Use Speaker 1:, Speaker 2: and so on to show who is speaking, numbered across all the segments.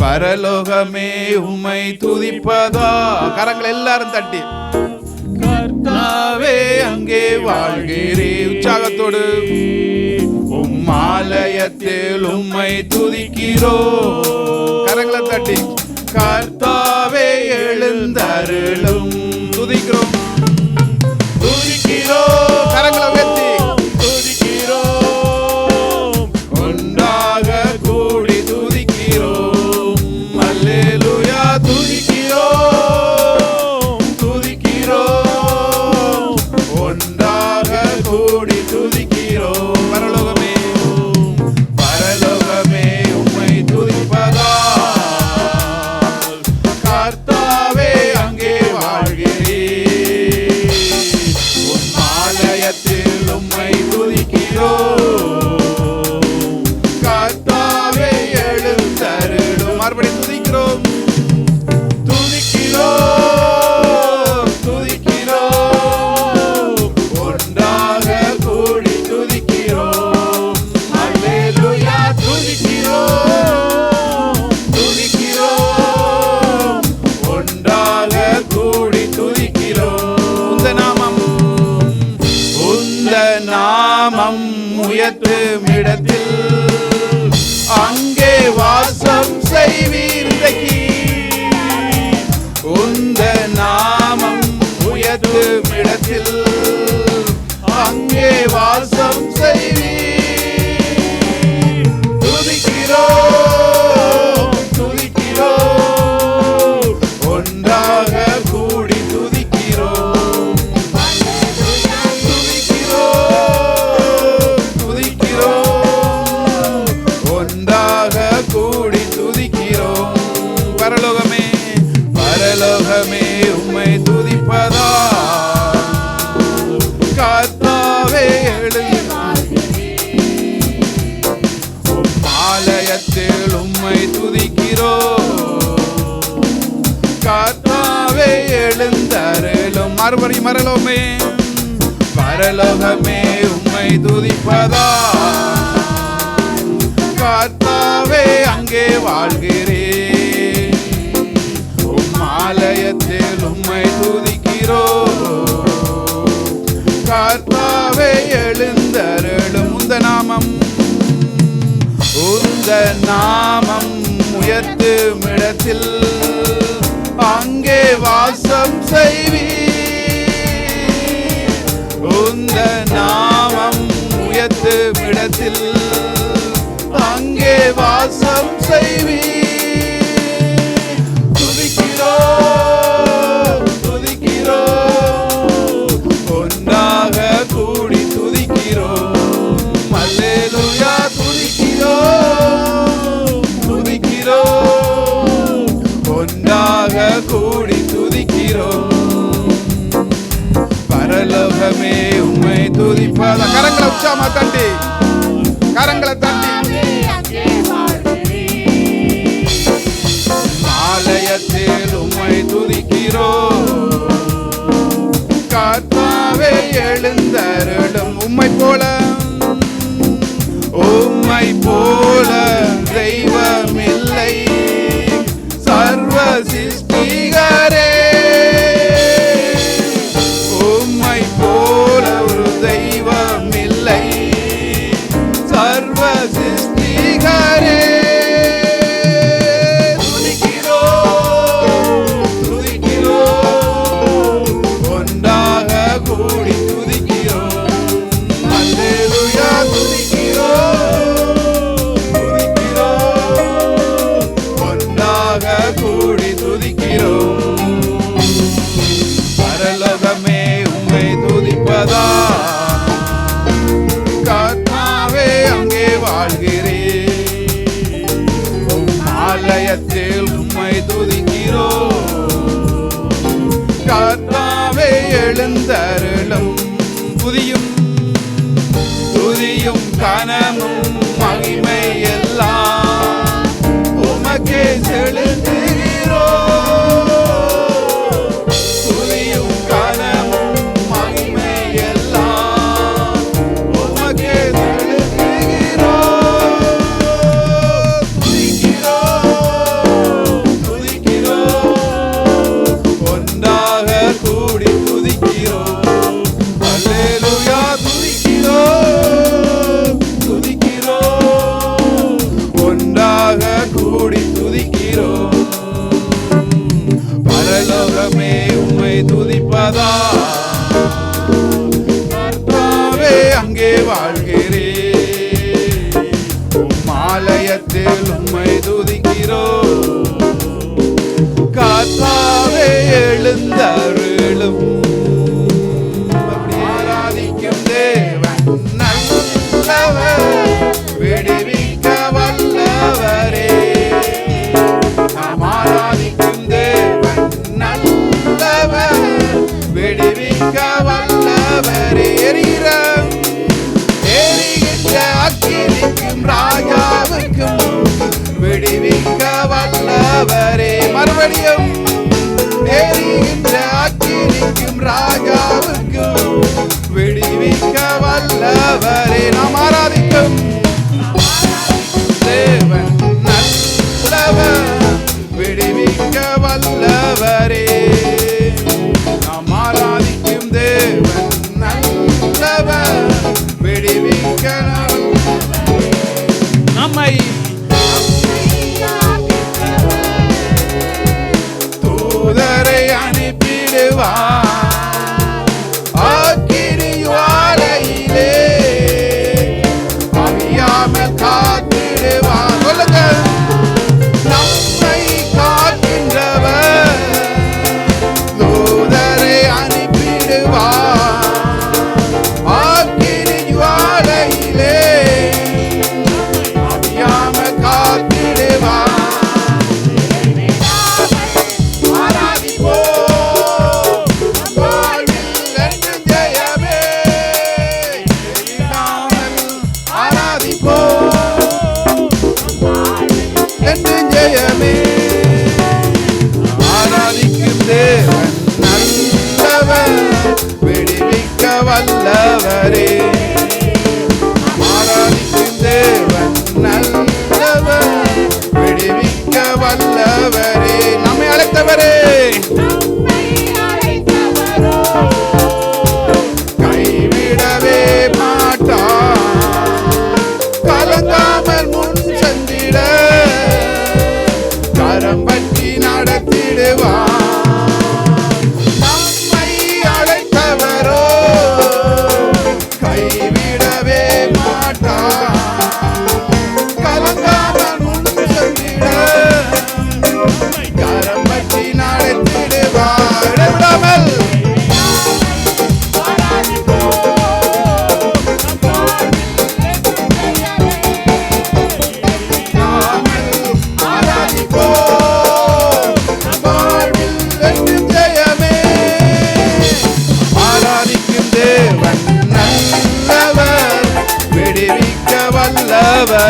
Speaker 1: பரலோகமே உமை துதிப்பதா? கரங்கள் எல்லாரும் தட்டி. கர்த்தாவே அங்கே வாழ்கிறே உற்சாகத்தோடு. உம்மாலயத்தில் உம்மை துதிக்கிறோ. கரங்களை தட்டி. கர்த்தாவே எழுந்தருளும். துதிக்கிறோம். துதிக்கிறோம். உயர்த்தும் அங்கே வாசம் செய்வீர். துதிக்கிறோம் துதிக்கிறோம். ஒன்றாக கூடி துதிக்கிறோம். துதிக்கிறோம் துதிக்கிறோம். ஒன்றாக கூடி துதிக்கிறோம். பரலோகமே பரலோகமே உம்மை எழுந்தருளும். மறுபடியும் மரலோமே பரலோகமே உம்மை துதிப்பதா? கர்த்தாவே அங்கே வாழ்கிறேன் உம் ஆலயத்தில் உம்மை துதிக்கிறோம் கர்த்தாவே எழுந்தருளும் உந்த நாமம். உந்த நாமம் உயர்த்தும் இடத்தில் வாசம் செய்வீர். உந்த நாமம் உயர்த்து விடத்தில் அங்கே வாசம் செய்வீர். எழுந்தருளும் உம்மை போல. உம்மை போல தெய்வமில்லை சர்வ கனமும் மகிமை எல்லாம் உமக்கே செழு ஜெயமே. ஆராதிக்கும் தேவன் நல்லவர் விடுவிக்க வல்லவரே. ஆராதிக்கும் தேவன் நல்லவர் நம்மை அழைத்தவரே.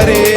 Speaker 1: Friday.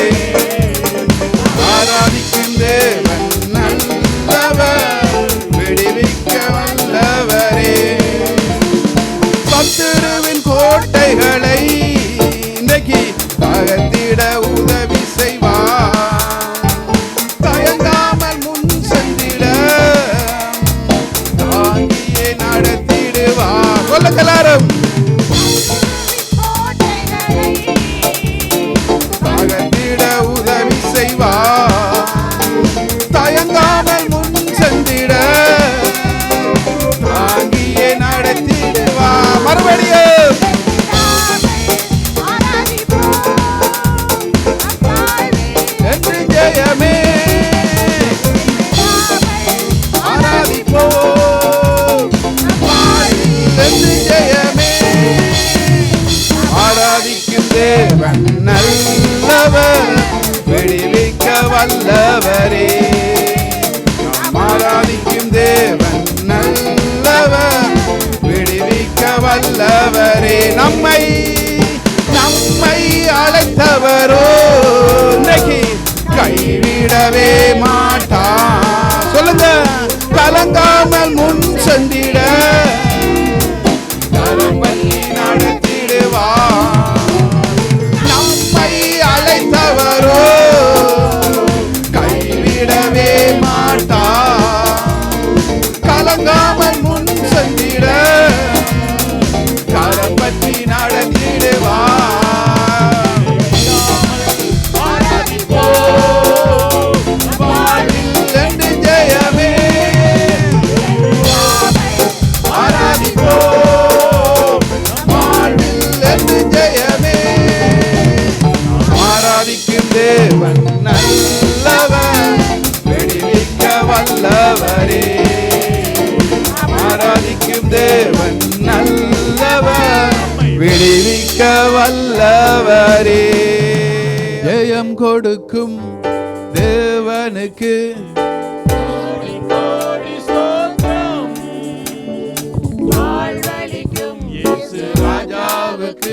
Speaker 1: que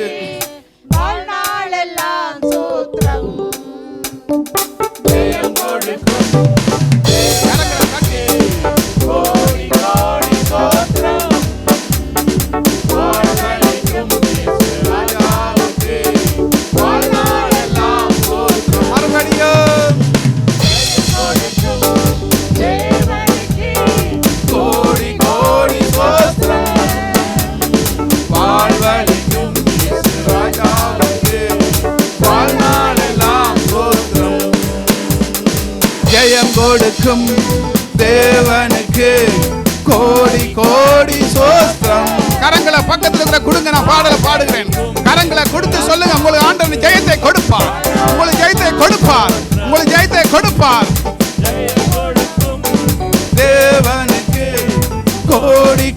Speaker 1: you. கொடுக்கும் தேவனுக்கு
Speaker 2: கோடி கோடி
Speaker 1: சோஸ்திரம் கரங்களை பக்கத்துல இருக்கிற கொடுங்க நான் பாடல பாடுகிறேன். கரங்களை கொடுத்து சொல்லுங்க உங்களுக்கு ஆண்டவன் ஜெயத்தை கொடுப்பார். உங்களுக்கு ஜெயத்தை கொடுப்பார். உங்களுக்கு ஜெயத்தை கொடுப்பார். தேவனுக்கு கோடி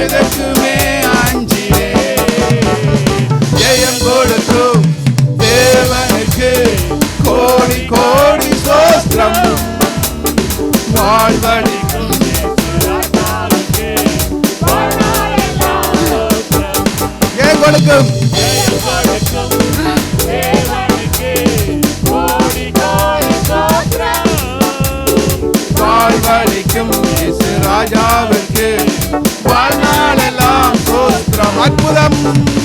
Speaker 1: மிருகத்துமே அஞ்சிலே ஜெயம் கொடுக்கும் தேவனுக்கு கோடி கோடி சோஸ்திரம். வாழ்வழிக்கும் ஏன் கொடுக்கும். up.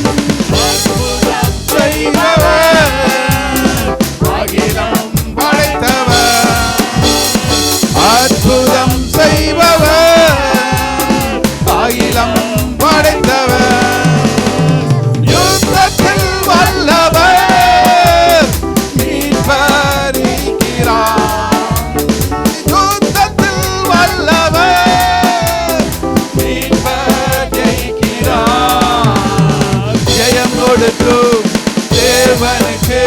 Speaker 1: செலுத்தும் தேவனுக்கு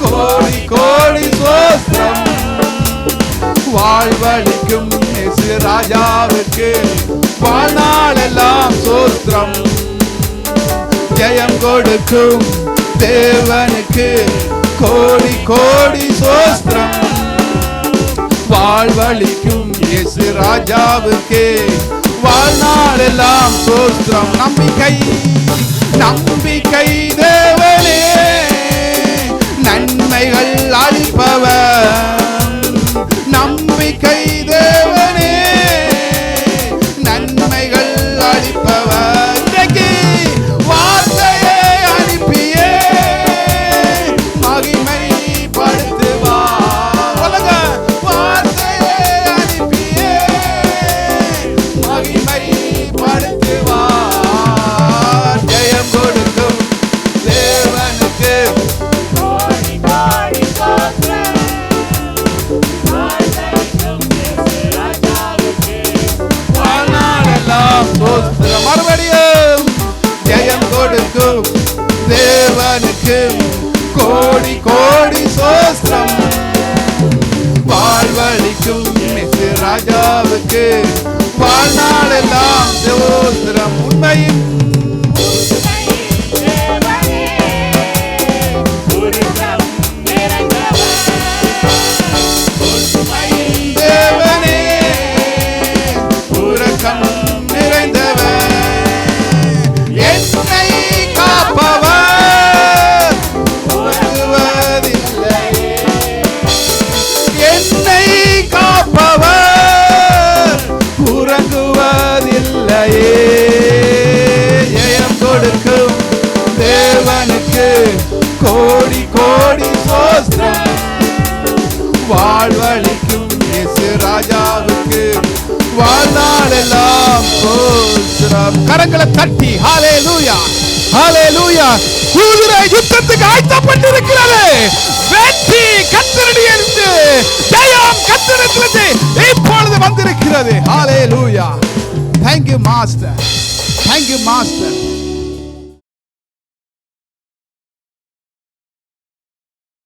Speaker 1: கோடி கோடி சோஸ்திரம் வாழ்வழிக்கும் ராஜாவுக்கு வாழ்நாளெல்லாம் சோஸ்திரம் ஜெயம் கொடுக்கும் தேவனுக்கு கோடி கோடி சோஸ்திரம் வாழ்வழிக்கும் இயேசு ராஜாவுக்கே வாழ்நாளெல்லாம் சோஸ்திரம் நம்பிக்கை நம்பிக்கை கரங்களை தட்டி. ஹாலே லூயா ஹாலே லூயா குதிரை யுத்தத்துக்கு ஆயத்தப்பட்டிருக்கிறது வெற்றி கத்தரடியிலிருந்து ஜெயம் கத்தரத்திலிருந்து இப்பொழுது வந்திருக்கிறது. ஹாலே லூயா தேங்க்யூ மாஸ்டர் தேங்க்யூ மாஸ்டர்